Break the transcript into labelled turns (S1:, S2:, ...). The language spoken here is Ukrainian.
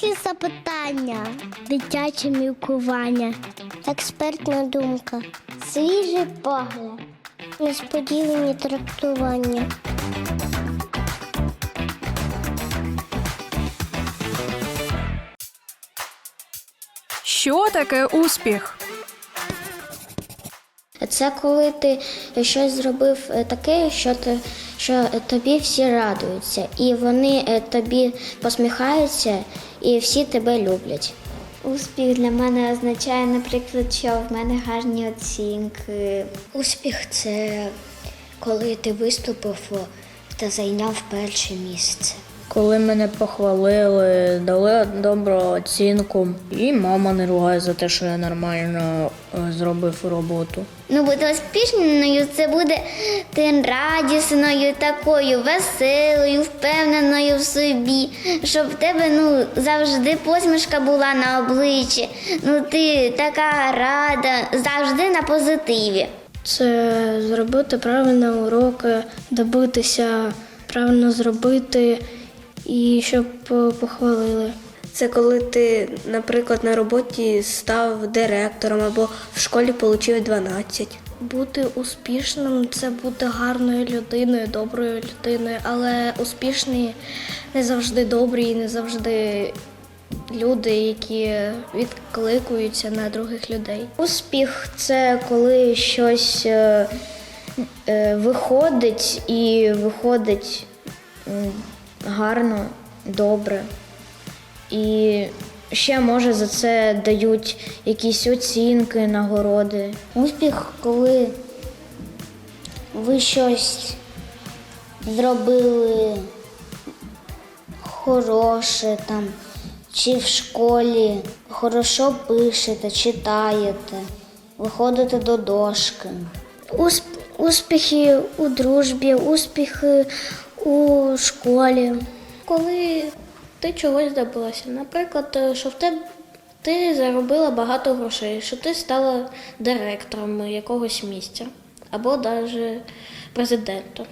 S1: Дорослі запитання, дитяче мілкування, експертна думка, свіжий погляд, несподівані трактування.
S2: Що таке успіх?
S1: Це коли ти щось зробив е, таке, що ти, що тобі всі радуються, і вони е, тобі посміхаються, і всі тебе люблять.
S3: Успіх для мене означає, наприклад, що в мене гарні оцінки.
S1: Успіх це коли ти виступив та зайняв перше місце.
S4: Коли мене похвалили, дали добру оцінку, і мама не ругає за те, що я нормально е, зробив роботу.
S3: Ну, бути успішною це буде ти радісною, такою веселою, впевненою в собі, щоб в тебе ну, завжди посмішка була на обличчі. Ну, ти така рада, завжди на позитиві.
S5: Це зробити правильні уроки, добитися, правильно зробити і щоб е, похвалили.
S6: Це коли ти, наприклад, на роботі став директором або в школі отримав 12.
S5: Бути успішним це бути гарною людиною, доброю людиною, але успішні не завжди добрі і не завжди люди, які відкликуються на других людей.
S4: Успіх це коли щось е, е, виходить і виходить гарно, добре. І ще може за це дають якісь оцінки, нагороди.
S1: Успіх, коли ви щось зробили хороше там, чи в школі хорошо пишете, читаєте, виходите до дошки. успіхи у дружбі, успіхи у школі.
S5: Коли ти чогось добилася, наприклад, що в тебе ти заробила багато грошей, що ти стала директором якогось місця або навіть президентом.